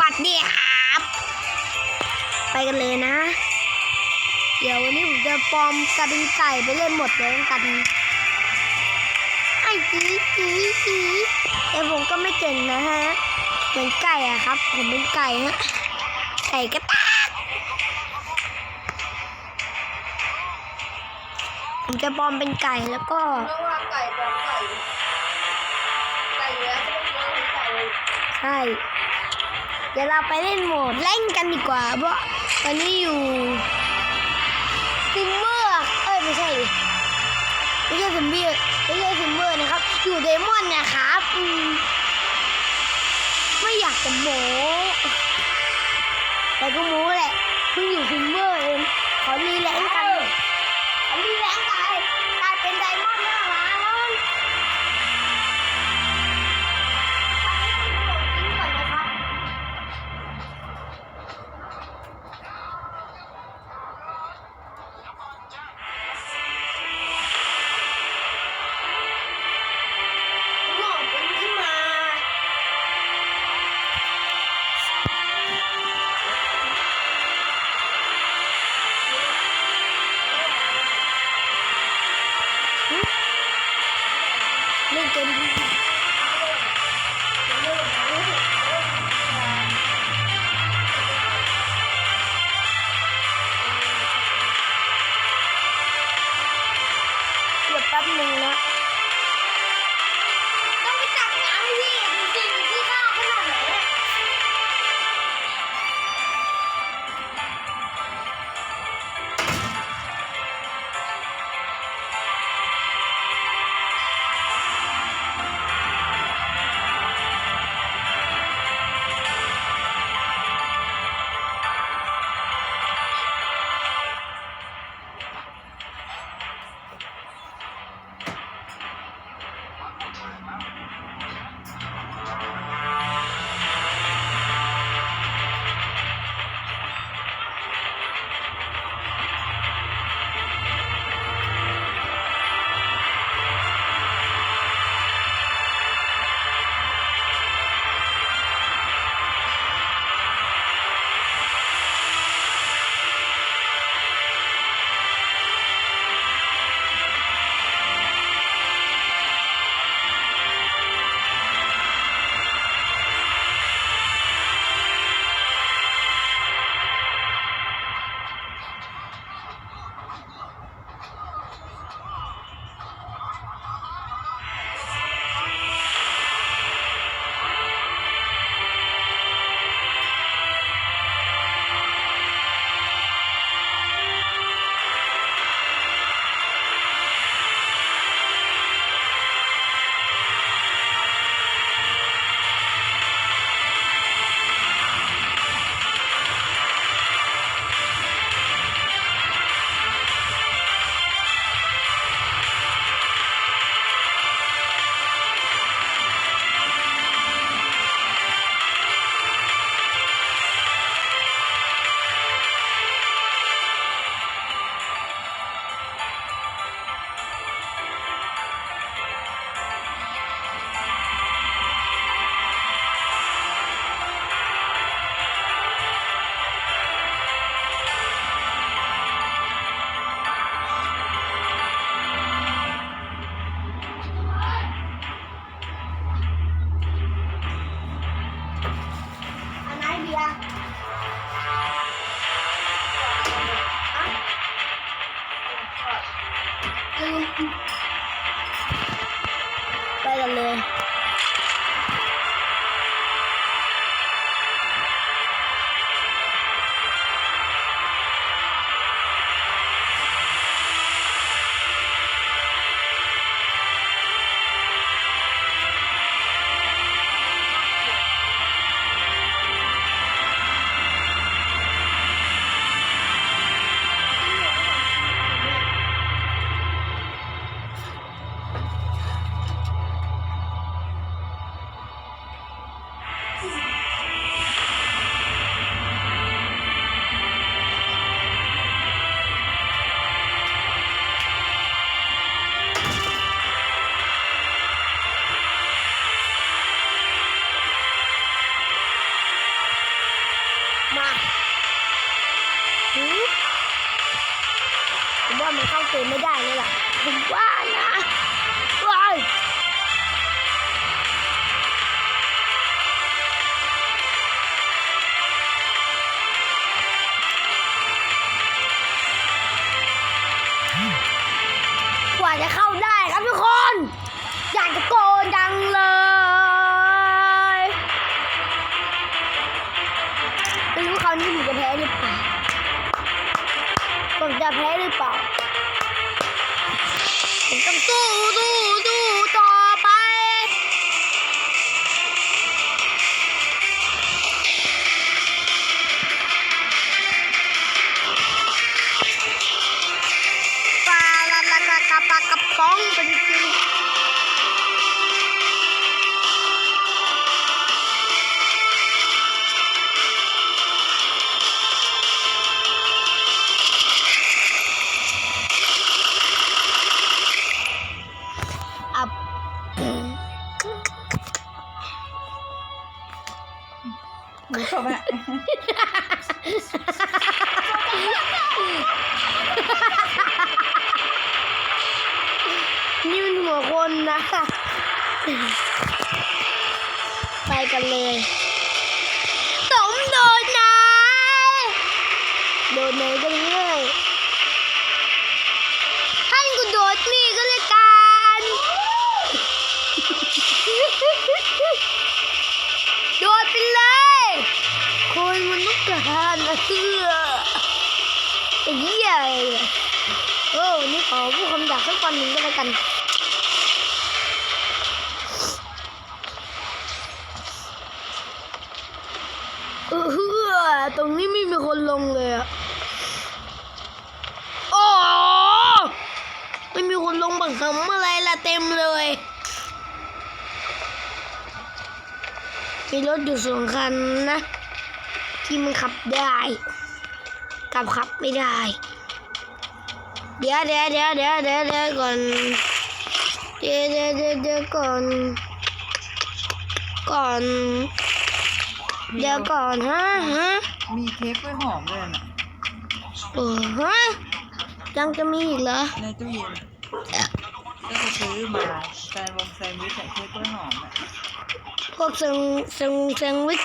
วัสดีครับ ไปกันเลยนะ เดี๋ยววันนี้ผมจะปลอมกระดิ่งไก่ไปเล่นหมดเลยกันไอ้จีจีจีแต่ผมก็ไม่เก่งนะฮะ เหมือนไก่อะครับ ผมเป็นไก่ฮะ ไก่กระตากผมจะปลอมเป็นไก่แล้วก็ไม่ว่าไก่แบบไก่ไก่แล้วก็ต้องเลี้ยงไก่เลยใช่ เดี๋ยวเราไปเล่นโหมดเล่นกันดีกว่า เพราะตอนนี้อยู่ซิมเมอร์เอ้ยไม่ใช่ดิไม่ใช่ซิมเบอร์ไม่ใช่ซิมเมอร์นะครับ อยู่เดมอนนะครับอืมไม่อยากจะโม้แต่ก็โม้ เข้าเกมไม่ได้เลยล่ะผมว่านะว้ายกว่าจะเข้าได้ครับทุกคน อยากจะกน ไปกันเลยสมโดนนายโดนไหนก็ได้ท่านกูโดดนี่ก็เลยกันโดดไปเลยคนมันต้องการนะเสื้อไอ้เหี้ยอะไรเนี่ยโอ้วันนี่ขอพูดคำหยาบสักวันหนึ่งก็แล้วกัน เออเฮือ ตรงนี้ไม่มีคนลงเลยอะโอ้ไม่มีคนลงบังคับอะไรละเต็มเลย มีรถอยู่สองคันนะ ที่มันขับได้กับขับไม่ได้ เดี๋ยวเดี๋ยวเดี๋ยวเดี๋ยวเดี๋ยวเดี๋ยวก่อน เดี๋ยวเดี๋ยวเดี๋ยวเดี๋ยวก่อน ก่อน เดี๋ยวก่อนฮะฮะ มีเค้กกล้วยหอมด้วยนะเออฮะยังจะมีอีกเหรอ ในตู้เย็นก็ไปซื้อมาแซนวงแซนด์วิชใส่เค้กกล้วยหอมอะพวกเซงเซงเซงวิช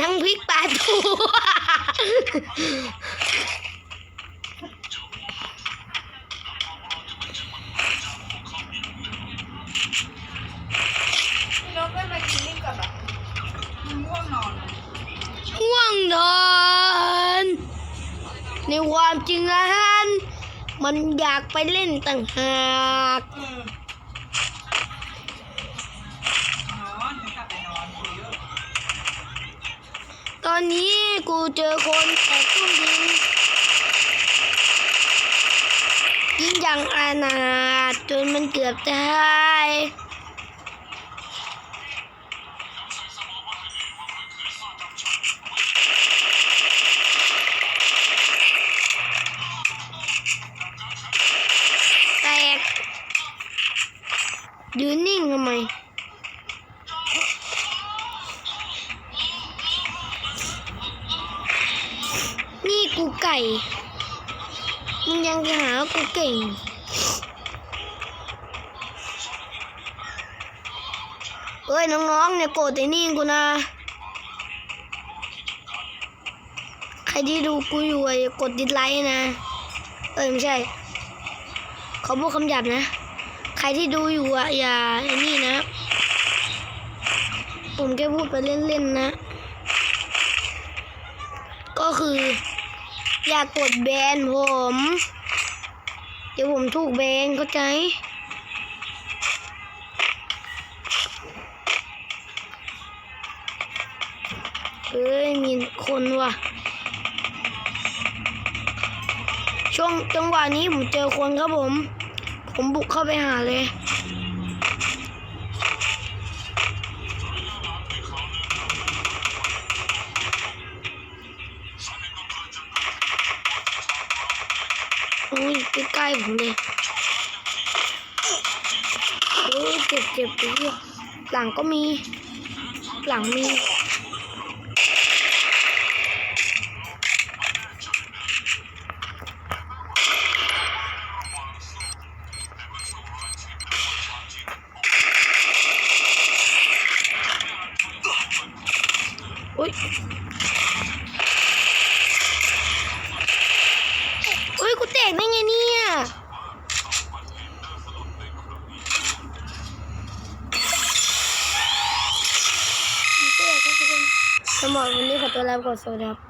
นังพริกปลาทู ความจริงแล้วมันอยากไปเล่นต่างหากตอนนี้กูเจอคนแต่เครื่องบินยิงอย่างอานาถจนมันเกือบตาย กูไก่มึงยังจะหาว่ากูเก่งเอ้ยน้องๆเนี่ยโกรธไอ้นี่กูนะ ใครที่ดูกูอยู่อะอย่ากดดิสไลค์นะ เอ้ยไม่ใช่เขาพูดคำหยาบนะ ใครที่ดูอยู่อะอย่าไอ้นี่นะ ผมแค่พูดไปเล่นๆนะ ก็คือ อย่ากดแบนผม เดี๋ยวผมถูกแบนเข้าใจ เอ้ย มีคนว่ะ ช่วงจังหวะนี้ผมเจอคนครับผม ผมบุกเข้าไปหาเลย เเลยเจ็บเจ็บไปเยอะหลังก็มี หลังมีอุ้ยอุ้ยกูเตะได้ไงนี่ ยแต